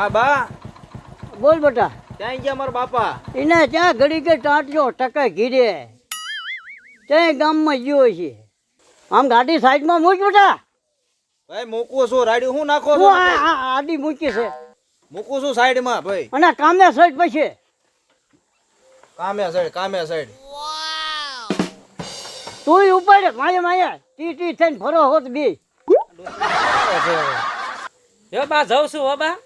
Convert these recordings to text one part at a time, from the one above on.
કા બા બોલ બેટા. ત્યાં ગયા મારા બાપા? એને ત્યાં ઘડી કે ટાંટ્યો ટકા ઘીરે. ત્યાં ગામમાં ગયો છે. આમ ગાડી સાઈડમાં મૂક બેટા. ભાઈ મૂકું છું રાડ્યું હું નાખો છું હા આ આ આડી મૂકી છે. મૂકું છું સાઈડમાં ભાઈ. અને કામે સાઈડ પછી. કામે સાઈડ કામે સાઈડ. તું ઉપર માયા માયા. ટી ટી થઈને ફરો હોત બી. બા જાઉં છું હો બા.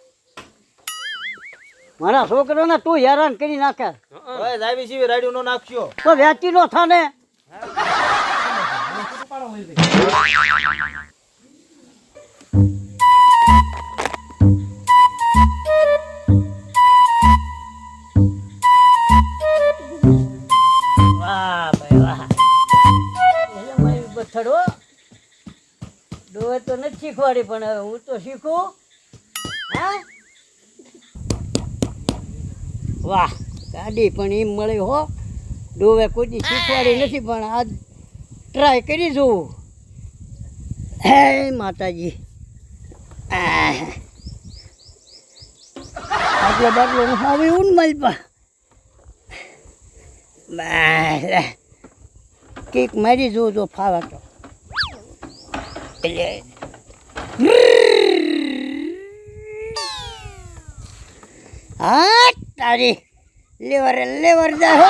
મારા છોકરાને તું હેરાન કરી નાખે. ઓય જાવી સીવી રાડ્યું નો નાખશો. તો વેચી નો થાને. વાહ ભાઈ વાહ. એટલે મારી બથડો ડોવે તો નથી શીખવાડી પણ હવે હું તો શીખું. હા? વાહ, ગાડી પણ એમ મળે હો. ડોવે કોઈ શીખવાડી નથી, પણ આજ ટ્રાય કરી જોઉં. હે માતાજી. આટલો બાટલો હવે ઊન માલપા કેક મારી જોવું જો ફાવા તો. એટલે તારી લેવર લેવર જા હો.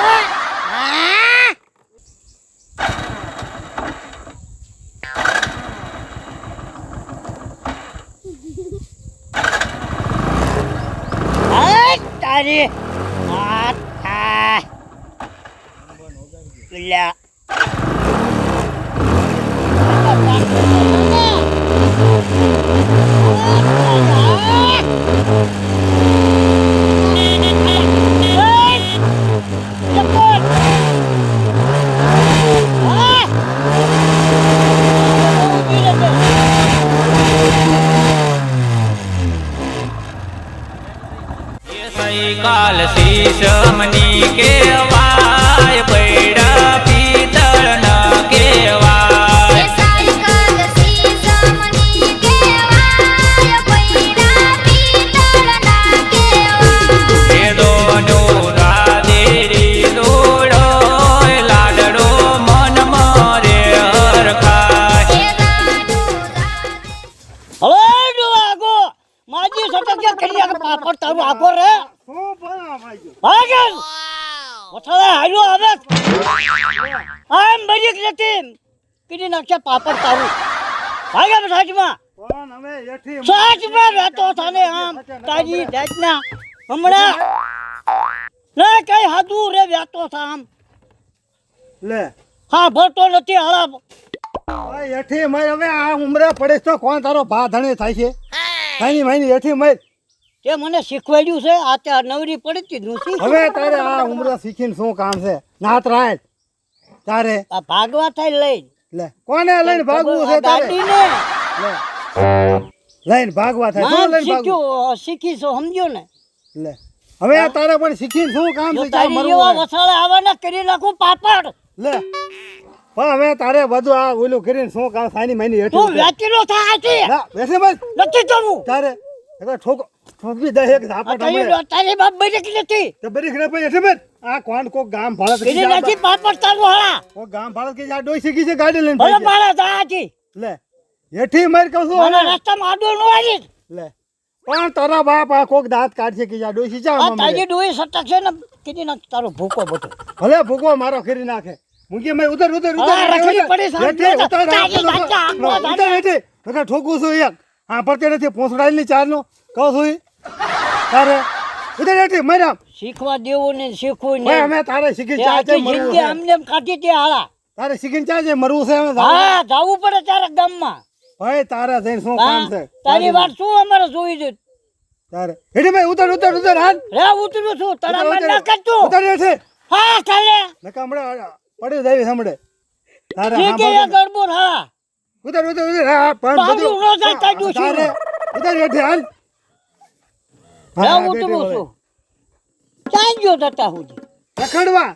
તારી હા હા કાલ શીશમની કેવાય કીધી નાખશે પાપડ તારું. ભાગે સાચમાં? સાચમાં રહેતો થાને આમ તાજી જાતના. હમણાં લે કઈ હાદુ રે વ્યાતો થા આમ. લે. હા ભરતો નથી હળા ભાઈ હેઠી મય હવે આ ઉમરે પડે તો કોણ તારો ભા ધણે થાય છે? ભાઈ માની હેઠી મય તે મને શીખવાડ્યું છે આ તે નવરી પડી તી નુસી હવે તારે આ ઉમરે શીખીને શું કામ છે? નાત રાય. તારે. આ ભાગવા થાય લઈને. લે કોને લઈને ભાગવું છે તારે? લે લઈને ભાગવા થાય તો લઈને ભાગવું. શીખી છો સમજો ને? લે હવે આ તારે પણ શીખીને શું કામ છે તારે મરવું? વસાળે આવવાના કરી નાખું પાપડ. લે પણ હવે તારે બધું આ ઓલું કરીને શું કામ સાની માની તું હેઠી થા છે ના બેસે બસ નથી જવું. તારે એટલે ઠોક. ઠોકી દે એક ઝાપટ તારી તારી બાપ બરી નથી. તો બરી ખરે પછી હેઠી આ કોણ કોક ગામ ભાડત કરી નથી પાપડ તારું હાળા કોક ગામ ભાડત કે આ ડોઈ શીખી છે ગાડી લઈને ભલે ભાઈ મારા લે હેઠી માર કહું છું મને હવે. રસ્તામાં આડો નો આવી લે પણ તારા બાપ આ કોક દાંત કાઢશે કે આ ડોસી ચા આ તારી ડોઈ સટક છે ને કીધી નાખ તારો ભૂકો બધો. ભલે ભૂકો મારો કરી નાખે. મૂકી મેં ઉતર ઉતર ઉતર. રખડી પડી હેઠી ઠોકું છું એક. હા પડતે નથી પોસડાયેલી ચાર નો. કહું છું તારે? ઉધર હેઠી મર્યા. શીખવા દેવું ને શીખવું ને. અમે તારે શીખી છે મરવું છે. એમ કાઢી તે હાળા. તારે શીખીને ચા છે મરવું છે અમે હા જાવું પડે તારે ગામમાં. ભાઈ તારે જઈને શું કામ છે? તારી વાત શું અમારે જોઈ દે તારે. હેડી ભાઈ ઉતર ઉતર ઉતર હાલ. રે ઉતરું છું. તારા મન. ના કરતું ઉતર છે હા ચાલે નકા હમણાં પડી જાય સાંભળે તારે હા કે ગરબો હા. ઉતર ઉતર ઉતર હા પણ બધું ઉતર હેઠે હાલ. હા, ઉતરું છું ક્યાં ગયો તતા સુધી રખડવા.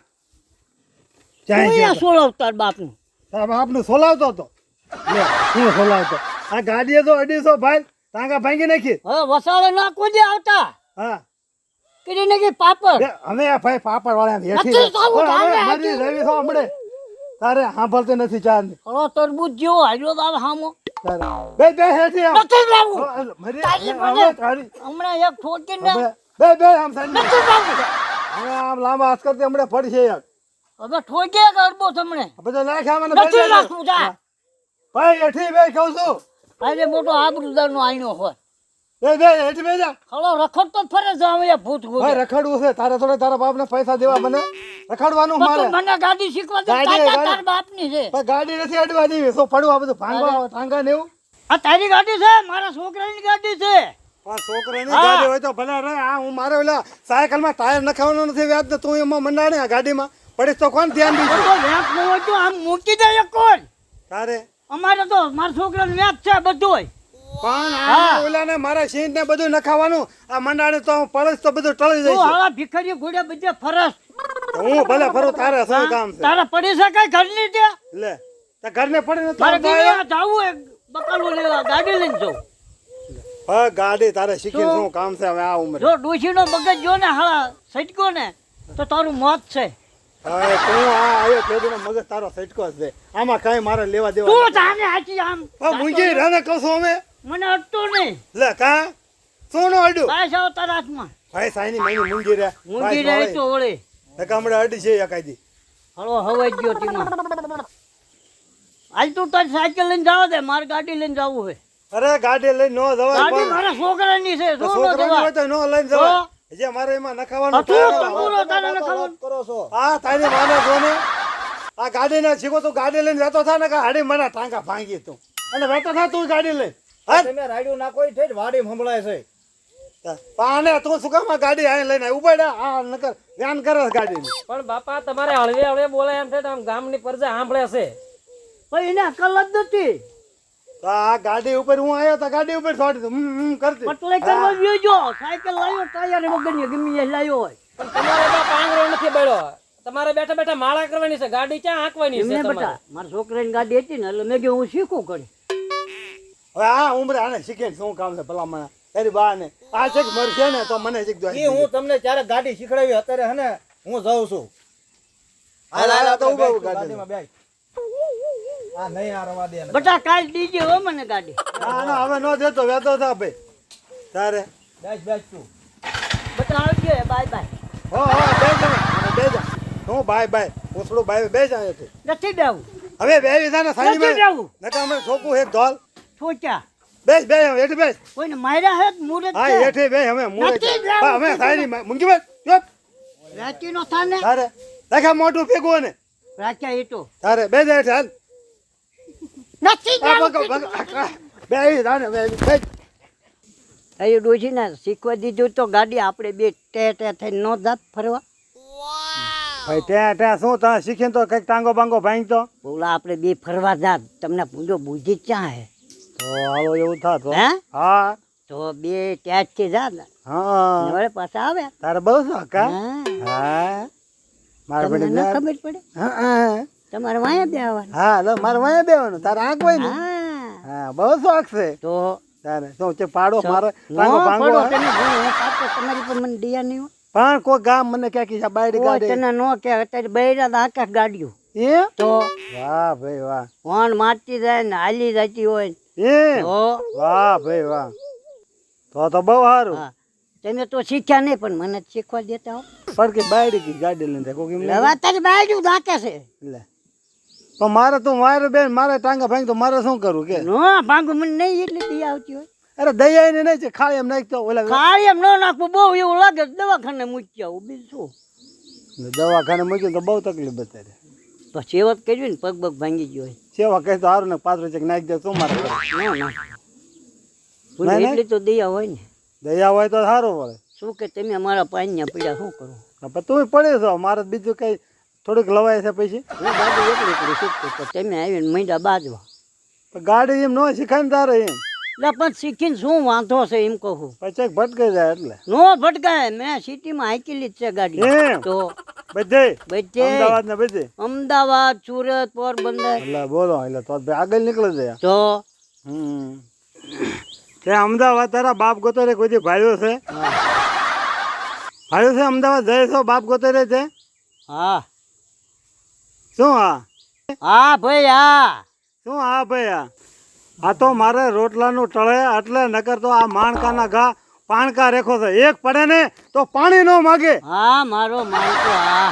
ચાય તું છે અહીંયા સોળવ તાર બાપનું. તારા બાપનું સોલાવતો હતો? લે હું સોલાવતો. આ ગાડીએ તો અઢીસો ભાઈ ટાંગા ભાંગી નાખી. હવે વસાળે નાખવું દે આવતા? હા. કરી નાખી પાપડ. અમે આ ભાઈ પાપડ વાળા રવિ તો હમણે તારે સાંભળતો નથી ચાર તરબૂજ જેવો હાલ્યો તો હામો. બે બે હેઠી આમ. નથી લાવવું હવે હવે તારી હમણાં એક બે બે આમ સાઈડ નથી લાવવું હવે આમ લાંબા હાથ કરતી હમણાં પડશે યાર. હવે ઠોકી અડબો તમને બધો નાખ્યા મને નથી બે બે. જા. ભાઈ હેઠી બે કહું છું. આજે મોટો આબરૂદાર નો આઈનો હોય. બે બે હેઠી બે જા. હળો રખડ તો ફરે છે હવે ભૂત ભાઈ રખડવું છે. તારે થોડે તારા બાપને પૈસા દેવા મને. રખડવાનું મારે. મને ગાડી શીખવા દે તારા તાર બાપની છે. પણ ગાડી નથી અડવા દેવી. પડવા બધું ભાંગવા ટાંગા ને એવું? આ તારી ગાડી છે મારા છોકરાની ગાડી છે. પણ છોકરાની ગાડી હોય તો ભલે આ હું મારે ઓલા સાયકલમાં ટાયર નખાવાનો નથી વ્યાજ ને તું એમાં મંડાણે આ ગાડીમાં. પડીશ તો કોણ ધ્યાન તો દીધું? તો ન હોય તો આમ મૂકી દે કોણ? તારે? અમારે તો મારા છોકરાને વ્યાજ છે બધું પણ આ ઓલાને મારા ને બધું નખાવાનું. આ મંડાણે તો પડસ તો બધું ટળી તું જઈશ. હાલા ભિખારી ઘોડે બધે ફરસ. હું ભલે ફરું તારે શું કામ છે? તારે પડી શકાય ઘરની તે? લે તે ઘરને પડી ન તારે જાવું એક બકાલું લેવા ગાડી લઈને જાઉં. હા ગાડી તારે શીખી શું? કામ છે હવે આ ઉંમરે? જો ડોશીનો મગજ જો ને હાલા સટકો ને તો તારું મોત છે. હવે તું આ આવ્યો તેદીનો મગજ તારો સટકો જ છે. આમાં કઈ મારે લેવા દેવા તું. તાને આચી આમ મૂંગી રાને કહું છું અમે. મને અડતું નહીં. લે કા? સોનો નો અડ્યું. પાસ આવો તારા હાથમાં. ભાઈ સાઈની મહિની મૂંગી રહ્યા. મૂંગી રહે તો વળે. હમણાં અડી છે એકાદી. હળો હવાઈ ગયો તેમાં આજ તું તારી સાયકલ લઈને જાવ દે મારે ગાડી લઈને જવું હોય અરે ગાડી લઈને નો જવાય ગાડી મારા છોકરાની છે શું હોય જવાય? તો નો લઈને જવાય. જે મારે એમાં નખાવાનું તો પૂરો તારે નખાવાનું. કરો છો. આ તારી માને જો ને આ ગાડી ના શીખો તું ગાડી લઈને જતો થા ને કે હાડી મને ટાંકા ભાંગી તું. અને વેતો થા તું ગાડી લઈ તમે રાડ્યું નાખો એ ઠેઠ વાડી સંભળાય છે. પાને તું શું કામ ગાડી અહીં લઈને આવી? આ નકર ધ્યાન કરે ગાડી પણ બાપા તમારે હળવે હળવે બોલે એમ છે તો આમ ગામની પરજા સાંભળે છે. પણ એને અકલ જ નથી. આ ગાડી ઉપર હું આવ્યો તો ગાડી ઉપર છોડી દઉં. હમ કરતી પટલે કરવા ગયો જો સાયકલ લાવ્યો ટાયર વગરની ગમી એ લાવ્યો હોય. પણ તમારે તો પાંગરો નથી બળ્યો તમારે બેઠા બેઠા માળા કરવાની છે. ગાડી ક્યાં હાંકવાની છે તમારે? મારા છોકરાની ગાડી હતી ને એટલે મેં કે હું શીખું કરી હવે આ ઉંમરે આને શીખે શું કામ છે ભલા મને તારી બા ને આ ચેક મરશે ને તો મને શીખજો એ હું તમને ક્યારે ગાડી શીખડાવી અત્યારે હે ને હું જાઉં છું. હાલ, હાલ, તો ઊભો ગાડીમાં બેસ. આ નહીં આ રવા દે ને. બેટા કાલ દીજે હો મને ગાડી. ના ના હવે નો દેતો વેતો થા ભાઈ. તારે. બેસ બેસ તું. બટા આવજે બાય બાય. હો હો બે બેસ અને બે જા હું બાય બાય. ઓસડો બાય બે આયો અહીંયાથી. નથી બેવું. હવે બે વિધા ને માં જવું. નકા અમે છોકું એક ધોલ ઠોક્યા બેસ બે હેઠી બેસ. કોઈને માર્યા હે? મુરત હા હેઠી બેસ હવે મુરત હા, હવે સાની ની મુંગી બેસ ચૂપ. રાતી નો થાને? તારે દેખા મોટું ફેગો ને રાચા ઈટો તો તારે બે જા હાલ. નથી આ જવું પકડ, કીધું. પકડ. આ, બે આવી જા ને બે આવી. બેસ. અહીં ડોજીને શીખવા દીધું તો ગાડી આપણે બે ટે ટે થઈને ન જાત ફરવા. ભાઈ ત્યાં ત્યાં શું તમે શીખીને તો કંઈક ટાંગો બાંગો ભાંગતો બોલા આપણે બે ફરવા જાત. તમને પૂજો બુજી ક્યાં હે? હાલો એવું થાત હો. હે? તો બે ત્યાં જ જાત હા. હવે પાછા આવે. તારે બહુ શોખ હા. મારા પડે ના ખબર પડે? હા તમારે વાયા બે આવવાનું હા લો મારે વાંહે બેવાનું તારે આંખ હોય ને હા. બહુ શોખ છે તો તારે શું છે પાડો મારો? નો પડો પાછો તમારી પર મને દિયા નહીં પણ કોઈ ગામ મને ક્યાં કી બાયડી ગાડી. તને નો કે અત્યારે બૈરા આકાશ ગાડીઓ. એ તો વાહ ભાઈ વાહ. કોણ મારતી જાય ને હાલી જતી હોય એ તો વાહ ભાઈ વાહ. તો તો બહુ સારું. તમે તો શીખ્યા નહીં પણ મને શીખવા દેતા હો. બાયડી કી ગાડી લઈને કોઈ એમ હવે તારી બાયડું છે. એટલે તો મારે તું મારે બેન મારે ટાંગા ભાંગ તો મારે શું કરવું કે? નો ભાંગું મને નહીં એટલે બી આવતી હોય. અરે દયા ને નહીં છે ખાલી એમ નાખતો ઓલા ખાળી એમ ન નાખવું બહુ એવું લાગે દવાખાને મૂકી આવું બીજું શું? દવાખાને મૂક્યું તો બહુ તકલીફ બતારે તો સેવક કર્યું ને પગ પગ ભાંગી ગયો હોય. સેવા કહે તો સારું ને પાંચ રૂપિયા નાખી દે શું મારે ના. એટલી તો દયા હોય ને. દયા હોય તો સારું પડે શું કે તમે અમારા પાણીયા પીડા શું કરો? તું પડે છો મારે બીજું કઈ થોડુંક લવાય છે પછી? હું ગાડી એકલી કરી શીખતો તમે આવીને મૈડા બાજવા ગાડી એમ ન શીખાય ને તારે એમ. એટલે પણ શીખીને શું વાંધો છે એમ કહું પછી ભટકાઈ જાય એટલે. નો ભટકાય મેં સિટીમાં હાંકેલી જ છે ગાડી. તો બધે? બધે. અમદાવાદ ને બધે? અમદાવાદ સુરત પોરબંદર. એટલે બોલો એટલે તો આગળ નીકળી જાય. તો? તે અમદાવાદ તારા બાપ ગોતરે કોઈ ભાઈઓ છે? ભાઈઓ છે અમદાવાદ જાય છો બાપ ગોતરે છે? હા. શું હા? હા ભાઈ હા. શું હા ભાઈ આ આ તો મારે રોટલાનું ટળે એટલે નકર તો આ માણકાના ઘા પાણકા રેખો છે. એક પડે ને તો પાણી ન માગે. હા, મારો માણસો હા.